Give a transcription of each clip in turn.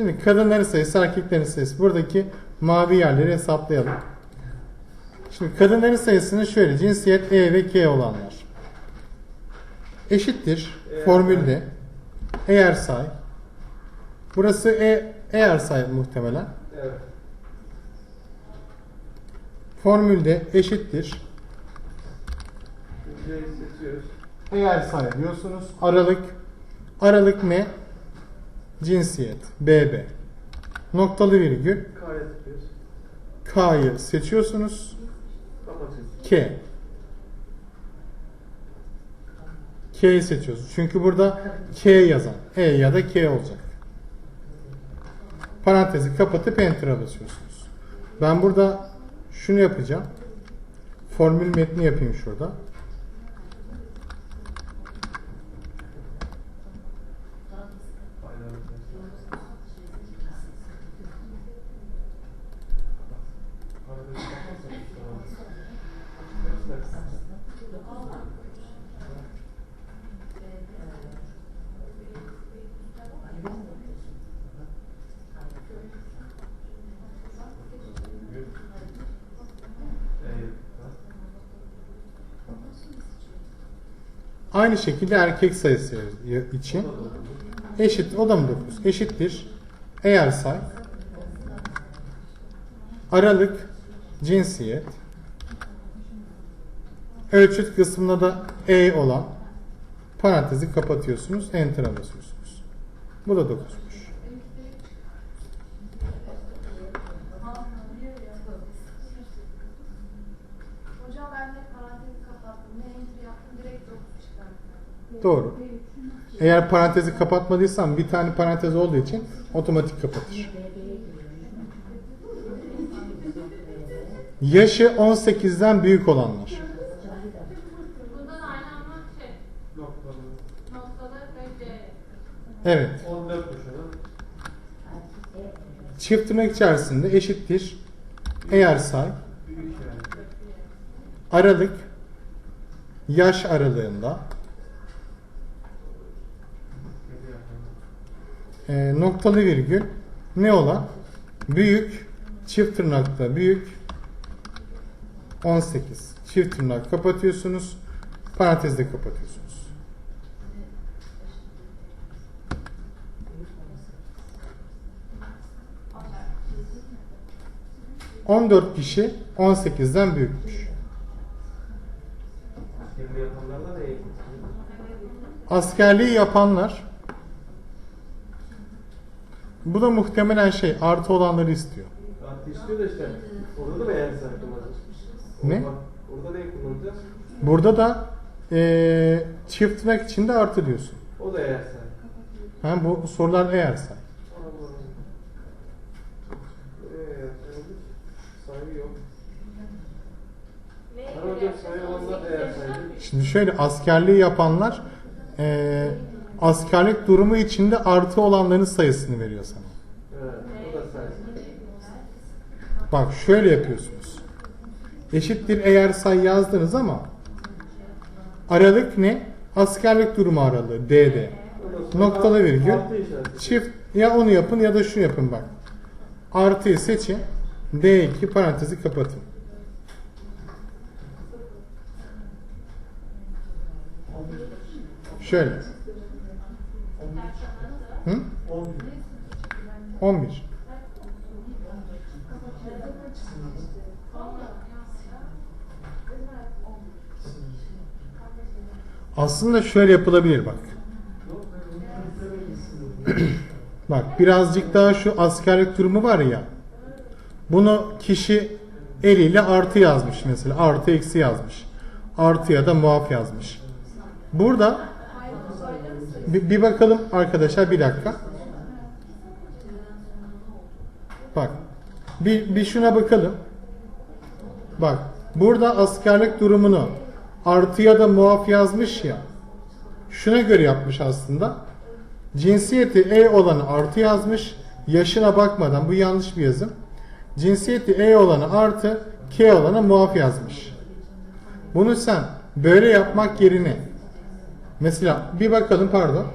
Şimdi kadınların sayısı, erkeklerin sayısı. Buradaki mavi yerleri hesaplayalım. Şimdi kadınların sayısını şöyle cinsiyet E ve K olanlar. Eşittir formülde. Eğer say. Burası E, eğer say muhtemelen. Evet. Formülde eşittir. Eğer say diyorsunuz. Aralık. Aralık ne? Cinsiyet. BB. Noktalı virgül. K'yı seçiyorsunuz. K. K'yi seçiyorsunuz. Çünkü burada K yazan. E ya da K olacak. Parantezi kapatıp Enter'a basıyorsunuz. Ben burada şunu yapacağım. Formül metni yapayım şurada. Aynı şekilde erkek sayısı için eşit o da mı 9? Eşittir. Eğer say aralık cinsiyet ölçüt kısmında da E olan parantezi kapatıyorsunuz. Enter'a basıyorsunuz. Bu da 9'muş. Hocam ben de parantezi kapattım. Ne enter yaptım direkt 9 çıkarttım. Doğru. Eğer parantezi kapatmadıysan bir tane parantez olduğu için otomatik kapatır. Yaşı 18'den büyük olanlar. Evet. 14 kuşunu. Çift tırnak içerisinde eşittir. Eğer say aralık yaş aralığında e, noktalı virgül ne olan büyük çift tırnakta büyük 18 çift tırnak kapatıyorsunuz parantezde kapatıyorsunuz. ...14 kişi 18'den büyükmüş. Şimdi yapanlarla da eğitim. Askerliği yapanlar... ...bu da muhtemelen şey... ...artı olanları istiyor. Artı istiyor da işte. Orada da say kullanacağız? Ne? Orada, neyi kullanacağız? Burada da... eee ...çift tırnak içinde artı diyorsun. O da eğer. Ha, bu sorular eğer say. Allah'ım. Eğer sayılır. Sayı yok. Neye Ben göre hocam yapacağız? sayı olanlar da eğer 18 sayılır. Şimdi şöyle askerliği yapanlar eee, askerlik durumu içinde artı olanların sayısını veriyor sana. Bak şöyle yapıyorsunuz. Eşittir eğer say yazdınız ama aralık ne? Askerlik durumu aralığı DD. Noktalı virgül. Çift ya onu yapın ya da şunu yapın bak. Artıyı seçin. D2 parantezi kapatın. Şöyle. Hı? 11. Aslında şöyle yapılabilir bak. Bak birazcık daha şu askerlik durumu var ya. Bunu kişi eliyle artı yazmış mesela. Artı eksi yazmış. Artı ya da muaf yazmış. Burada bir, bakalım arkadaşlar bir dakika. Bak. Bir, bir şuna bakalım. Bak. Burada askerlik durumunu artı ya da muaf yazmış ya. Şuna göre yapmış aslında. Cinsiyeti E olanı artı yazmış. Yaşına bakmadan bu yanlış bir yazım. Cinsiyeti E olanı artı K olanı muaf yazmış. Bunu sen böyle yapmak yerine mesela bir bakalım pardon.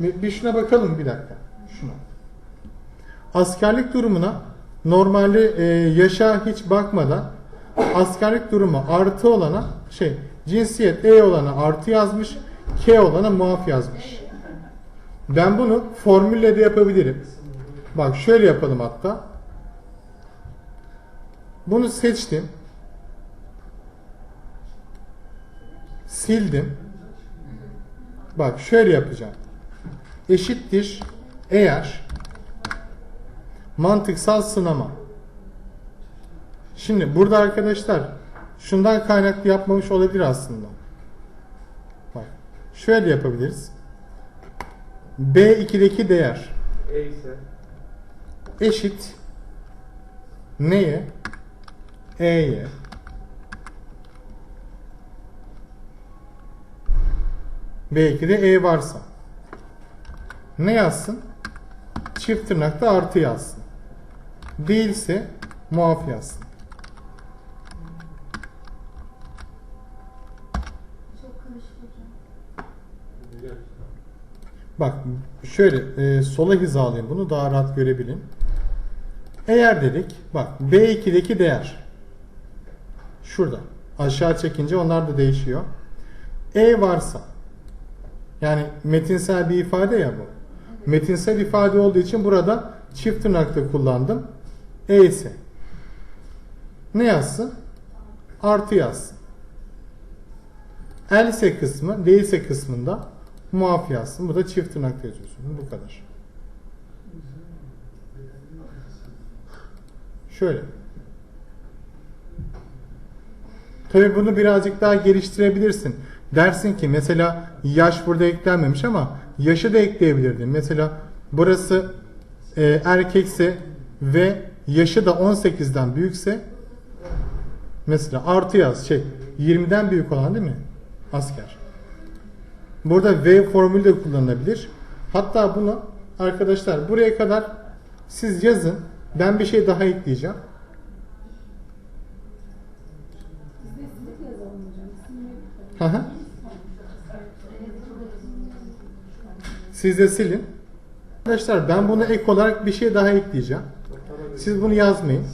Bir, bir şuna bakalım bir dakika. Şuna. Askerlik durumuna normalde e, yaşa hiç bakmadan askerlik durumu artı olana şey cinsiyet E olana artı yazmış, K olana muaf yazmış. Ben bunu formülle de yapabilirim. Bak şöyle yapalım hatta. Bunu seçtim. Sildim. Bak şöyle yapacağım. Eşittir eğer mantıksal sınama. Şimdi burada arkadaşlar şundan kaynaklı yapmamış olabilir aslında. Bak şöyle yapabiliriz. B2'deki değer E ise eşit neye? E'ye. Belki de E varsa. Ne yazsın? Çift tırnakta artı yazsın. Değilse muaf yazsın. Bak şöyle e, sola hizalayayım bunu daha rahat görebilin. Eğer dedik bak B2'deki değer şurada aşağı çekince onlar da değişiyor. E varsa yani metinsel bir ifade ya bu. Metinsel ifade olduğu için burada çift tırnakta kullandım. E ise ne yazsın? Artı yazsın. Else kısmı değilse kısmında muaf yazsın. Bu da çift tırnakta yazıyorsun. Bu kadar. Şöyle. Tabi bunu birazcık daha geliştirebilirsin. Dersin ki mesela yaş burada eklenmemiş ama yaşı da ekleyebilirdin. Mesela burası e, erkekse ve yaşı da 18'den büyükse mesela artı yaz şey 20'den büyük olan değil mi? Asker. Burada V formülü de kullanılabilir. Hatta bunu arkadaşlar buraya kadar siz yazın. Ben bir şey daha ekleyeceğim. Hı hı. Siz de silin. Arkadaşlar ben bunu ek olarak bir şey daha ekleyeceğim. Siz bunu yazmayın.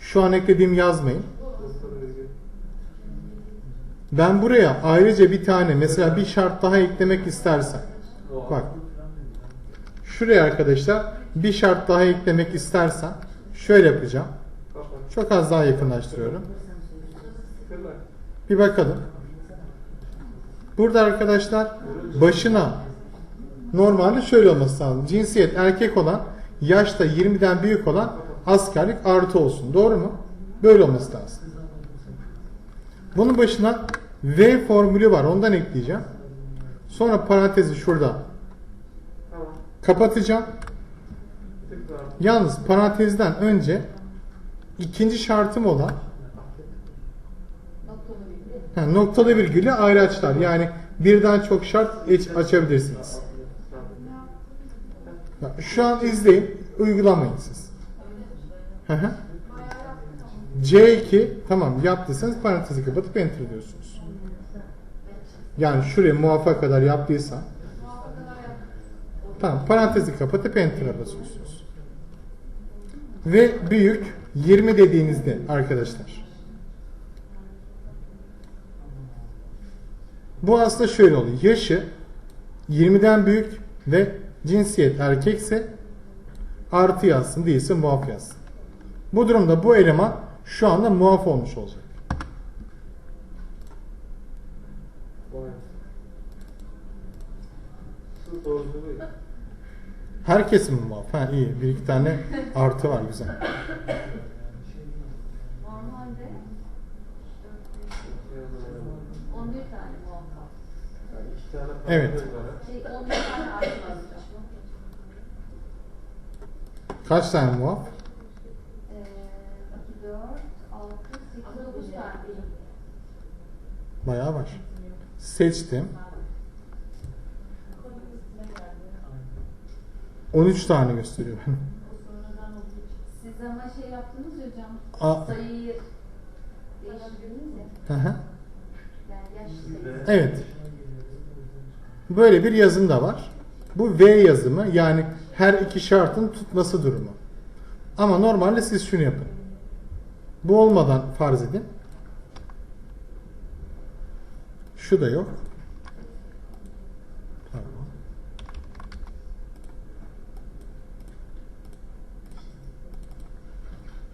Şu an eklediğim yazmayın. Ben buraya ayrıca bir tane mesela bir şart daha eklemek istersem. O Bak. Şuraya arkadaşlar bir şart daha eklemek istersem şöyle yapacağım. Çok az daha yakınlaştırıyorum. Bir bakalım. Burada arkadaşlar başına normalde şöyle olması lazım. Cinsiyet erkek olan, yaşta 20'den büyük olan askerlik artı olsun. Doğru mu? Böyle olması lazım. Bunun başına V formülü var. Ondan ekleyeceğim. Sonra parantezi şurada kapatacağım. Yalnız parantezden önce ikinci şartım olan ha, noktalı virgülü ayrı açılar. Yani birden çok şart aç- açabilirsiniz. Şu an izleyin. Uygulamayın siz. Hı hı. C2 tamam yaptıysanız parantezi kapatıp enter diyorsunuz. Yani şuraya muvaffak kadar yaptıysa tamam parantezi kapatıp enter'a basıyorsunuz. Ve büyük 20 dediğinizde arkadaşlar. Bu aslında şöyle oluyor. Yaşı 20'den büyük ve cinsiyet erkekse artı yazsın değilse muaf yazsın. Bu durumda bu eleman şu anda muaf olmuş olacak. Herkes mi muaf? Ha iyi. Bir iki tane artı var güzel. Normalde 11 tane tane Evet. parantez var. Şey 11 tane artı var hocam. Kaç tane muaf? Ee, 2, 4, 6, 8, 9 tane. Bayağı var. Seçtim. 13 tane gösteriyor. Siz ama şey yaptınız ya hocam. A- Sayıyı değiştirdiniz ya. Hı hı. Yani yaş sayısı. evet. Böyle bir yazım da var. Bu V yazımı yani her iki şartın tutması durumu. Ama normalde siz şunu yapın. Bu olmadan farz edin. Şu da yok. Pardon.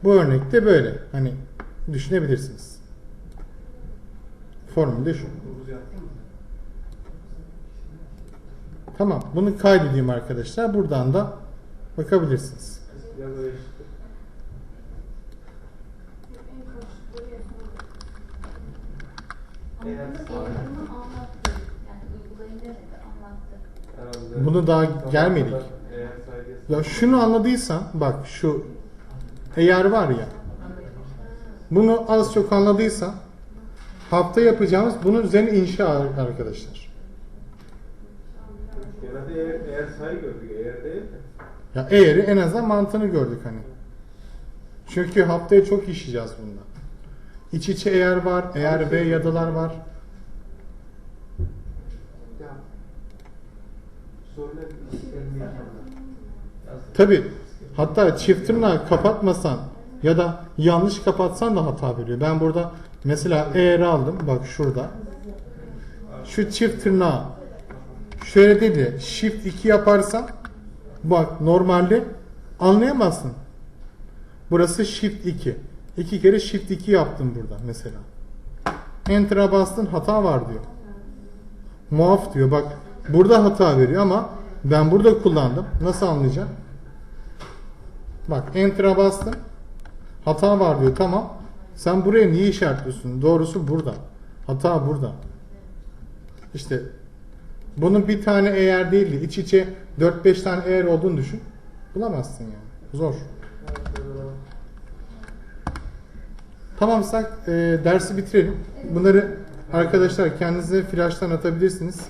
Bu örnekte böyle. Hani düşünebilirsiniz. Formülde şu. Tamam. Bunu kaydedeyim arkadaşlar. Buradan da bakabilirsiniz. Bunu daha gelmedik. Ya şunu anladıysan bak şu eğer var ya bunu az çok anladıysan hafta yapacağımız bunun üzerine inşa arkadaşlar. Sayı gördük. Eğer değil de. Ya eğeri en azından mantığını gördük hani. Çünkü haftaya çok işleyeceğiz bunda. İç içe eğer var, eğer ve yadılar var. Ya. Sorular istenmeyen Tabi hatta çift tırnağı kapatmasan ya da yanlış kapatsan da hata veriyor. Ben burada mesela eğer aldım bak şurada. Şu çift tırnağı şöyle dedi shift 2 yaparsan bak normalde anlayamazsın. Burası shift 2. İki kere shift 2 yaptım burada mesela. Enter'a bastın hata var diyor. Muaf diyor bak burada hata veriyor ama ben burada kullandım. Nasıl anlayacağım? Bak enter'a bastım. Hata var diyor. Tamam. Sen buraya niye işaretliyorsun? Doğrusu burada. Hata burada. İşte bunun bir tane eğer değildi. İç içe 4-5 tane eğer olduğunu düşün. Bulamazsın yani. Zor. Tamamsak e, dersi bitirelim. Bunları arkadaşlar kendinize flash'tan atabilirsiniz.